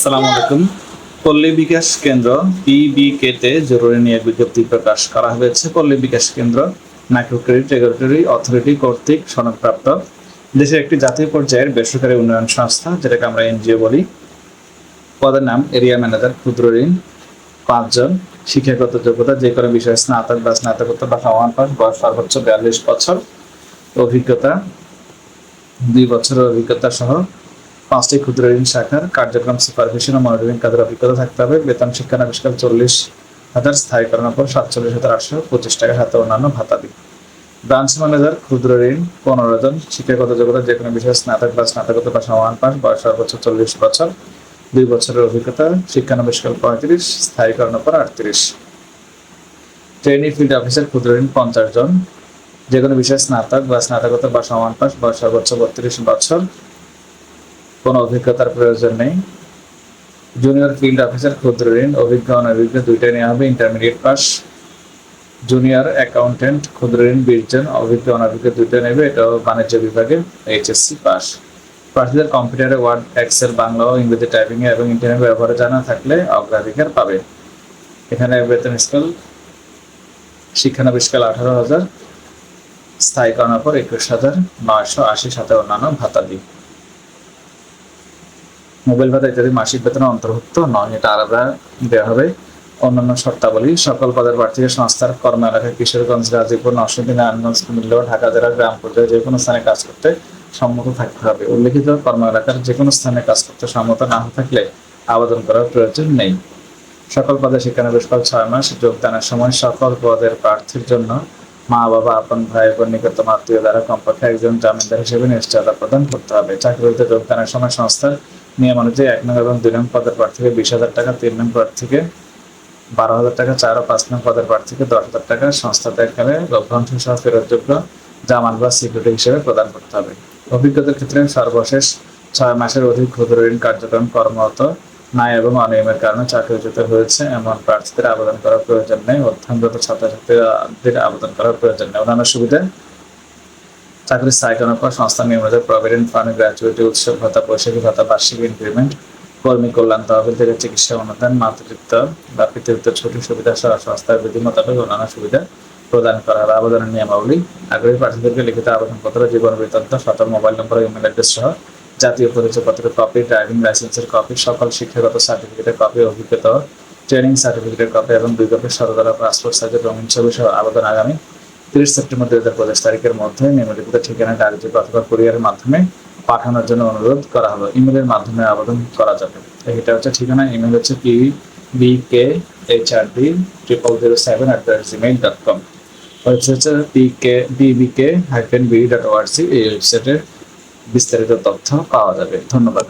আসসালামু আলাইকুম। পল্লী বিকাশ কেন্দ্র পিবিকে তে জরুরি নিয়োগ বিজ্ঞপ্তি প্রকাশ করা হয়েছে। পল্লী বিকাশ কেন্দ্র মাইক্রো ক্রেডিট রেগুলেটরি অথরিটি কর্তৃক সনদপ্রাপ্ত। দেশের একটি জাতীয় পর্যায়ের বেসরকারি উন্নয়ন সংস্থা, যেটাকে আমরা এনজিও বলি। পদের নাম এরিয়া ম্যানেজার, ক্ষুদ্র ঋণ, পাঁচজন, শিক্ষাগত যোগ্যতা, যে কোনো বিষয়ে স্নাতক বা স্নাতকোত্তর বা সমান পাস বয়স সর্বোচ্চ বিয়াল্লিশ বছর অভিজ্ঞতা, দুই বছরের অভিজ্ঞতা সহ পাঁচটি ক্ষুদ্র ঋণ শাখার কার্যক্রম সুপারভিশন ও মনিটরিং কাজের অভিজ্ঞতা থাকতে হবে। বেতন শিক্ষানবিষ্কার চল্লিশ হাজার স্থায়ীকরণের পর সাতচল্লিশ হাজার আটশো পঁচিশ টাকা সাথে অন্যান্য ভাতা দিই ব্রাঞ্চ ম্যানেজার ক্ষুদ্র ঋণ, পনেরো জন শিক্ষাগত যোগ্যতা যে কোনো বিষয়ে স্নাতক বা স্নাতকোত্তর বা সমান পাস বয়স সর্বোচ্চ চল্লিশ বছর, দুই বছরের অভিজ্ঞতা শিক্ষানবিষ্কার পঁয়ত্রিশ স্থায়ীকরণের পর আটত্রিশ। ট্রেনি ফিল্ড অফিসার ক্ষুদ্র ঋণ পঞ্চাশ জন, যে কোনো বিষয়ে স্নাতক বা স্নাতকোত্তর বা সমান পাস বয়স সর্বোচ্চ বত্রিশ বছর কোনো অভিজ্ঞতার প্রয়োজন নেই। জুনিয়র ফিল্ড অফিসার ক্ষুদ্র ঋণ, অভিজ্ঞ অনভিজ্ঞ দুইটাই নেওয়া হবে ইন্টারমিডিয়েট পাস জুনিয়র অ্যাকাউন্টেন্ট ক্ষুদ্র ঋণ, বিশ জন, অভিজ্ঞ অনভিজ্ঞ দুইটা নেবে, এটাও বাণিজ্য বিভাগে এইচএসসি পাস প্রার্থীদের কম্পিউটারে ওয়ার্ড এক্সেল বাংলা ও ইংরেজি টাইপিং এবং ইন্টারনেট ব্যবহারে জানা থাকলে অগ্রাধিকার পাবে। এখানে বেতন স্কেল শিক্ষানবিষ্কাল আঠারো হাজার স্থায়ীকরণের পর একুশ হাজার, নয়শো আশি সাথে অন্যান্য ভাতা দিই মোবাইল ভাতা ইত্যাদি মাসিক বেতন অন্তর্ভুক্ত, নয়, এটা আলাদা দেওয়া হবে। অন্যান্য শর্তাবলী, সকল পদের প্রার্থীকে সংস্থার কর্ম এলাকায় কিশোরগঞ্জ, গাজীপুর, নরসিংদী, নারায়ণগঞ্জ, কুমিল্লা, ঢাকা জেলার গ্রাম পর্যায়ে যে কোনো স্থানে কাজ করতে সম্মত থাকতে হবে। উল্লেখিত কর্ম এলাকার যে কোনো স্থানে কাজ করতে সম্মত না থাকলে আবেদন করার প্রয়োজন নেই। সকল পদে শিক্ষানবিষ্কাল ছয় মাস যোগদানের সময় সকল পদের প্রার্থীর জন্য মা বাবা আপন ভাই বোন নিকটতম আত্মীয় দ্বারা কমপক্ষে একজন জামিনদার হিসেবে নিশ্চয়তা প্রদান করতে হবে। চাকরিতে যোগদানের সময় সংস্থার নিয়ম অনুযায়ী এক নং এবং দুই নং পদের প্রার্থীকে বিশ হাজার টাকা, তিন নং প্রার্থীকে বারো হাজার টাকা, চার ও পাঁচ নং পদের প্রার্থীকে দশ হাজার টাকা সংস্থা ত্যাগকালে লভ্যাংশ সহ ফেরতযোগ্য জামান বা সিকিউরিটি হিসেবে প্রদান করতে হবে। অভিজ্ঞতার ক্ষেত্রে সর্বশেষ ছয় মাসের অধিক ক্ষুদ্র ঋণ কার্যক্রম কর্মরত নাই এবং অনিয়মের কারণে চাকরিচ্যুত হয়েছে, এমন প্রার্থীদের আবেদন করার প্রয়োজন নেই, অধ্যয়নরত ছাত্রছাত্রীদের আবেদন করার প্রয়োজন নেই। অন্যান্য সুবিধা চাকরির স্থায়ীকরণের পর সংস্থা নিয়মিত প্রভিডেন্ট ফান্ড গ্র্যাচুইটি উৎসব ভাতা বৈশাখী ভাতা, বার্ষিক ইনক্রিমেন্ট কর্মী কল্যাণ তহবিল থেকে চিকিৎসা অনুদান, মাতৃত্ব বা পিতৃত্ব ছুটি সুবিধা সহ সংস্থার বিধি মোতাবেক অন্যান্য সুবিধা প্রদান করা হবে আবেদনের নিয়মাবলী। আগ্রহী প্রার্থীদেরকে লিখিত আবেদনপত্র, জীবন বৃত্তান্ত সতর মোবাইল নম্বর ইমেল অ্যাড্রেস সহ জাতীয় পরিচয়পত্রের কপি ড্রাইভিং লাইসেন্সের কপি সকল শিক্ষাগত সার্টিফিকেটের কপি অভিজ্ঞতা ট্রেনিং সার্টিফিকেটের কপি এবং দুই কপি সরকারা পাসপোর্ট সাইজের রঙিন ছবি সহ আবেদন আগামী তিরিশ সেপ্টেম্বর দুই হাজার পঁচিশ তারিখের মধ্যে নিম্নলিখিত ঠিকানা ডাকযোগে অথবা কুরিয়ারের মাধ্যমে পাঠানোর জন্য অনুরোধ করা হবে ইমেলের মাধ্যমে আবেদন করা যাবে। এটা হচ্ছে ঠিকানা, ইমেল হচ্ছে P B K H R D triple zero seven at the gmail dot com website হচ্ছে P K BBK hyphen B dot ORC এই ওয়েবসাইটে বিস্তারিত তথ্য পাওয়া যাবে। ধন্যবাদ।